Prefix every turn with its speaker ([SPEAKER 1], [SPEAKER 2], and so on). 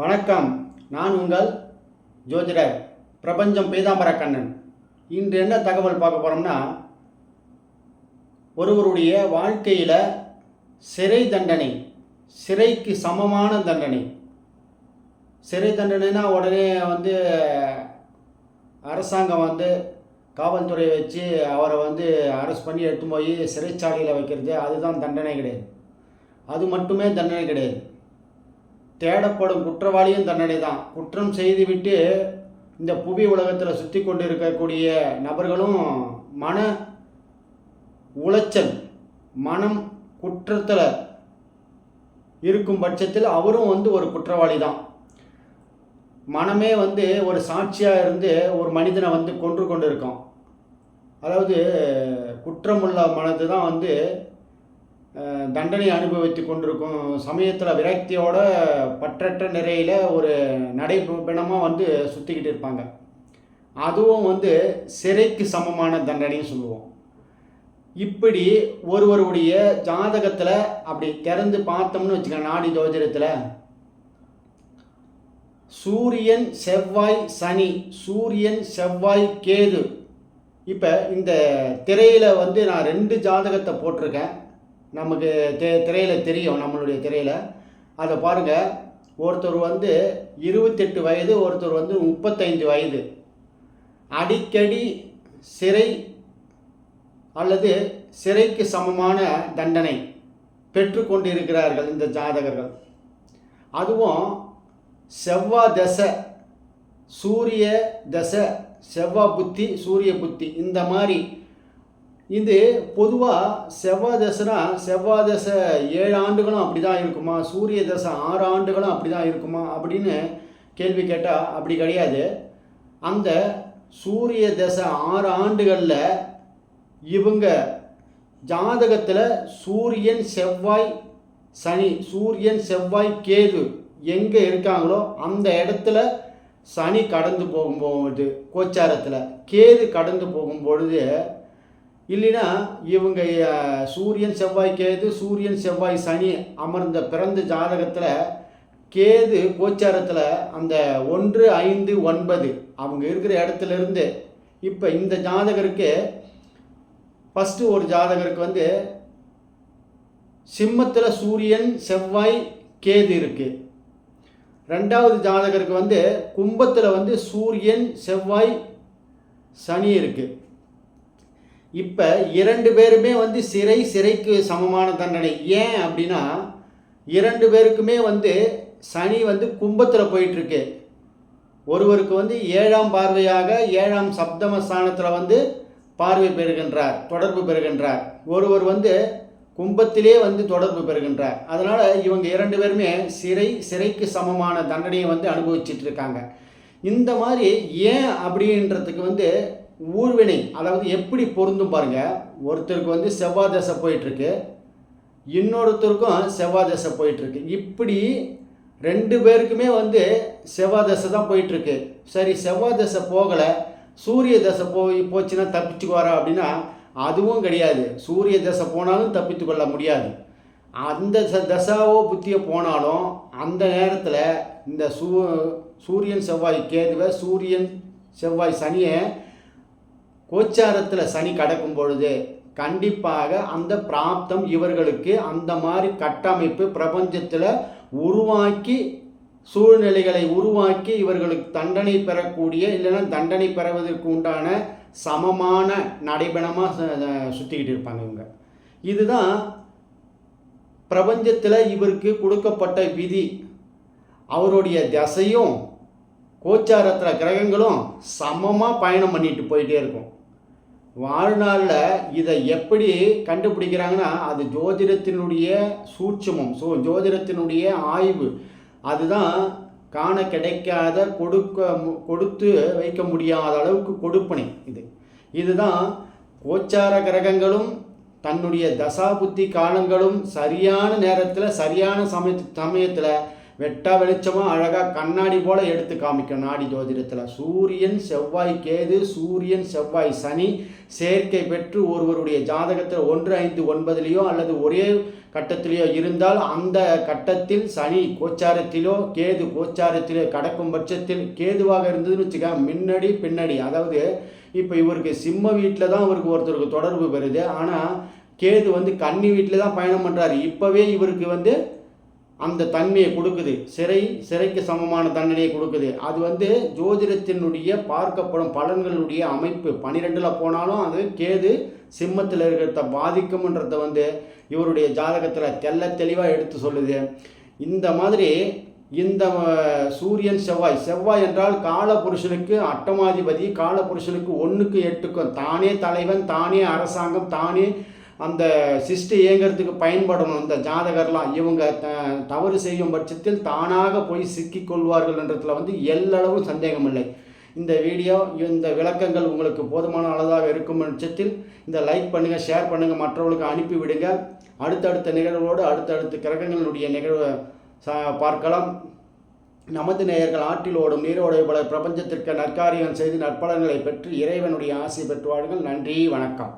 [SPEAKER 1] வணக்கம். நான் உங்கள் ஜோதிடர் பிரபஞ்சம் பீதாம்பர கண்ணன். இன்று என்ன தகவல் பார்க்க போகிறோம்னா ஒருவருடைய வாழ்க்கையில் சிறை தண்டனை சிறைக்கு சமமான தண்டனை. சிறை தண்டனைனா உடனே வந்து அரசாங்கம் வந்து காவல்துறையை வச்சு அவரை வந்து அரெஸ்ட் பண்ணி எடுத்து போய் சிறைச்சாலையில் வைக்கிறது. அதுதான் தண்டனை கிடையாது. அது மட்டுமே தண்டனை கிடையாது. தேடப்படும் குற்றவாளியும் தண்டனை தான் குற்றம் செய்துவிட்டு இந்த புவி உலகத்தில் சுற்றி கொண்டு இருக்கக்கூடிய நபர்களும் மன உளைச்சல் மனம் குற்றத்தில் இருக்கும் பட்சத்தில் அவரும் வந்து ஒரு குற்றவாளி தான் மனமே வந்து ஒரு சாட்சியாக இருந்து ஒரு மனிதனை வந்து கொன்று கொண்டு இருக்கோம் அதாவது குற்றமுள்ள மனது தான் வந்து தண்டனை அனுபவித்து கொண்டிருக்கும் சமயத்தில் விரக்தியோட பற்றற்ற நிறையில் ஒரு நடைபெணமாக வந்து சுற்றிக்கிட்டு இருப்பாங்க. அதுவும் வந்து சிறைக்கு சமமான தண்டனைன்னு சொல்லுவோம். இப்படி ஒருவருடைய ஜாதகத்தில் அப்படி திறந்து பார்த்தோம்னு வச்சுக்கோங்க நாடி ஜோதிடத்தில் சூரியன் செவ்வாய் சனி. சூரியன் செவ்வாய் கேது. இப்போ இந்த திரையில் வந்து நான் ரெண்டு ஜாதகத்தை போட்டிருக்கேன். நமக்கு தெ திரையில் தெரியும் நம்மளுடைய திரையில். அதை பாருங்கள் ஒருத்தர் வந்து இருபத்தெட்டு வயது ஒருத்தர் வந்து முப்பத்தைந்து வயது. அடிக்கடி சிறை அல்லது சிறைக்கு சமமான தண்டனை பெற்றுக்கொண்டிருக்கிறார்கள் இந்த ஜாதகர்கள். அதுவும் செவ்வாய் தசை சூரிய தசை செவ்வாய் புத்தி சூரிய புத்தி இந்த மாதிரி இது பொதுவாக செவ்வாய் தசைனா செவ்வாய் தசை ஏழு ஆண்டுகளும் அப்படி தான் இருக்குமா? சூரிய தசை ஆறு ஆண்டுகளும் அப்படி தான் இருக்குமா? அப்படின்னு கேள்வி கேட்டால் அப்படி கிடையாது. அந்த சூரிய தசை ஆறு ஆண்டுகளில் இவங்க ஜாதகத்தில் சூரியன் செவ்வாய் சனி சூரியன் செவ்வாய் கேது எங்கே இருக்காங்களோ அந்த இடத்துல சனி கடந்து போகும்போது கோச்சாரத்தில். கேது கடந்து போகும்பொழுது இல்லைன்னா இவங்க சூரியன் செவ்வாய் கேது சூரியன் செவ்வாய் சனி அமர்ந்த பிறந்த ஜாதகத்தில் கேது கோச்சாரத்தில் அந்த ஒன்று ஐந்து ஒன்பது அவங்க இருக்கிற இடத்துலேருந்து இப்போ இந்த ஜாதகருக்கு ஃபஸ்ட்டு ஒரு ஜாதகருக்கு வந்து சிம்மத்தில் சூரியன் செவ்வாய் கேது இருக்குது ரெண்டாவது ஜாதகருக்கு வந்து கும்பத்தில் வந்து சூரியன் செவ்வாய் சனி இருக்குது இப்போ இரண்டு பேருமே வந்து சிறை சிறைக்கு சமமான தண்டனை. ஏன் அப்படின்னா இரண்டு பேருக்குமே வந்து சனி வந்து கும்பத்தில் போயிட்டுருக்கு. ஒருவருக்கு வந்து ஏழாம் பார்வையாக ஏழாம் சப்தம ஸ்தானத்தில் வந்து பார்வை பெறுகின்றார் தொடர்பு பெறுகின்றார். ஒருவர் வந்து கும்பத்திலே வந்து தொடர்பு பெறுகின்றார். அதனால் இவங்க இரண்டு பேருமே சிறை சிறைக்கு சமமான தண்டனையை வந்து அனுபவிச்சிட்டு இருக்காங்க. இந்த மாதிரி ஏன் அப்படின்றதுக்கு வந்து ஊர்வினை அதாவது எப்படி பொருந்தும் பாருங்க. ஒருத்தருக்கு வந்து செவ்வாய் தசை போயிட்டுருக்கு இன்னொருத்தருக்கும் செவ்வாய் தசை போயிட்டுருக்கு. இப்படி ரெண்டு பேருக்குமே வந்து செவ்வாய் தசை தான் போயிட்டுருக்கு. சரி செவ்வாய் தசை போகலை சூரிய தசை போய் போச்சுன்னா தப்பிச்சுக்குவாரா அப்படின்னா அதுவும் கிடையாது. சூரிய தசை போனாலும் தப்பித்து கொள்ள முடியாது. அந்த தசாவோ புத்தியோ போனாலும் அந்த நேரத்தில் இந்த சூ சூரியன் செவ்வாய் கேதுவை சூரியன் செவ்வாய் சனியை கோச்சாரத்தில் சனி கடக்கும் பொழுது கண்டிப்பாக அந்த பிராப்தம் இவர்களுக்கு அந்த மாதிரி கட்டமைப்பு பிரபஞ்சத்தில் உருவாக்கி சூழ்நிலைகளை உருவாக்கி இவர்களுக்கு தண்டனை பெறக்கூடிய இல்லைன்னா தண்டனை பெறுவதற்கு உண்டான சமமான நடைபெணமாக சுற்றிக்கிட்டு இருப்பாங்க இவங்க. இதுதான் பிரபஞ்சத்தில் இவருக்கு கொடுக்கப்பட்ட விதி. அவருடைய தசையும் கோச்சாரத்தில் கிரகங்களும் சமமாக பயணம் பண்ணிட்டு போயிட்டே இருக்கும். வாழ்நாளில் இதை எப்படி கண்டுபிடிக்கிறாங்கன்னா அது ஜோதிடத்தினுடைய சூட்சமம். ஸோ ஜோதிடத்தினுடைய ஆய்வு. அதுதான் காண கிடைக்காத கொடுக்க மு- கொடுத்து வைக்க முடியாத அளவுக்கு கொடுப்பனை இது. இதுதான் கோச்சார கிரகங்களும் தன்னுடைய தசாபுத்தி காலங்களும் சரியான நேரத்தில் சரியான சமய சமயத்தில் வெட்டா வெளிச்சமாக அழகாக கண்ணாடி போல் எடுத்து காமிக்கும் நாடி ஜோதிடத்தில். சூரியன் செவ்வாய் கேது சூரியன் செவ்வாய் சனி. சேர்க்கை பெற்று ஒருவருடைய ஜாதகத்தில் ஒன்று ஐந்து ஒன்பதுலேயோ அல்லது ஒரே கட்டத்திலேயோ இருந்தால் அந்த கட்டத்தில் சனி கோச்சாரத்திலோ கேது கோச்சாரத்திலோ கடக்கும் பட்சத்தில் கேதுவாக இருந்ததுன்னு வச்சுக்க முன்னடி பின்னடி. அதாவது இப்போ இவருக்கு சிம்ம வீட்டில் தான் இவருக்கு ஒருத்தருக்கு தொடர்பு பெறுது ஆனால் கேது வந்து கன்னி வீட்டில் தான் பயணம் பண்ணுறாரு இப்போவே இவருக்கு வந்து அந்த தன்மையை கொடுக்குது. சிறை சிறைக்கு சமமான தண்டனையை கொடுக்குது. அது வந்து ஜோதிடத்தினுடைய பார்க்கப்படும் பலன்களுடைய அமைப்பு. பன்னிரெண்டில் போனாலும் அது கேது சிம்மத்தில் இருக்கிறத பாதிக்கும்ன்றத வந்து இவருடைய ஜாதகத்தில் தெள்ள தெளிவாக எடுத்து சொல்லுது. இந்த மாதிரி இந்த சூரியன் செவ்வாய். செவ்வாய் என்றால் காலபுருஷனுக்கு அட்டமாதிபதி காலபுருஷனுக்கு ஒன்றுக்கு எட்டுக்கும். தானே தலைவன் தானே அரசாங்கம் தானே அந்த சிஷ்டி இயங்கிறதுக்கு பயன்படணும். இந்த ஜாதகர்லாம் இவங்க தவறு செய்யும் பட்சத்தில் தானாக போய் சிக்கிக்கொள்வார்கள் கொள்வார்கள் வந்து எல்லளவும் சந்தேகம் இல்லை இந்த வீடியோ இந்த விளக்கங்கள் உங்களுக்கு போதுமான அளவாக இருக்கும் பட்சத்தில் இந்த லைக் பண்ணுங்கள் ஷேர் பண்ணுங்கள் மற்றவர்களுக்கு அனுப்பிவிடுங்க அடுத்தடுத்த நிகழ்வோடு அடுத்தடுத்த கிரகங்களுடைய நிகழ்வை சா பார்க்கலாம். நமது நேயர்கள் ஆற்றில் ஓடும் நீரோடை பல பிரபஞ்சத்திற்கு நற்காரியம் செய்து நற்பலன்களை பெற்று இறைவனுடைய ஆசை பெற்றுவார்கள் நன்றி வணக்கம்.